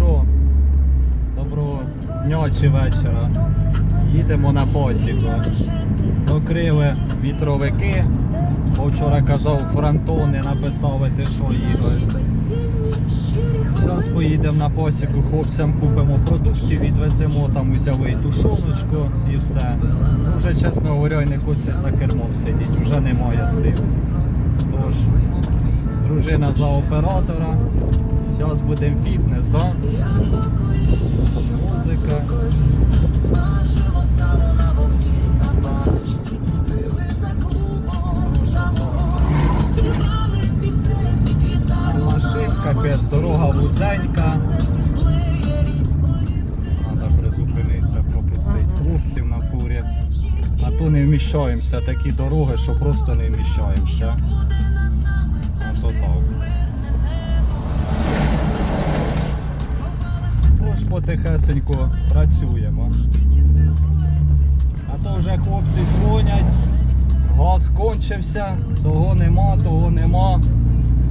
що? Доброго дня чи вечора. Їдемо на посіку. Докрили вітровики. Бо вчора казав фронтони, написав, ти що Ігор. Зараз поїдемо на посіку, хлопцям купимо продуктів, відвеземо там взяли тушоночку і все. Вже, чесно говоря, не хочеться за кермом сидіти, вже немає сил. Тож, дружина за оператора. Зараз будемо фітнес, да? Музика. Машинка, капець, дорога вузенька. Треба призупинитися, пропустити хлопців на фурі. А то не вміщаємося, такі дороги, що просто не вміщаємося. Ото так. Потихесенько працюємо. А то вже хлопці дзвонять, газ кончився, того нема, того нема.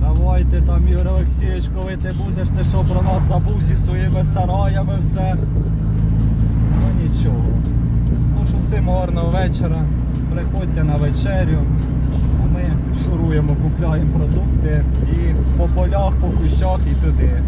Давайте там, Ігор Олексійович, коли ти будеш, ти що про нас забув зі своїми сараями все. Ну нічого. Ну що всім гарного вечора. Приходьте на вечерю. А ми шуруємо, купляємо продукти і по полях, по кущах і туди.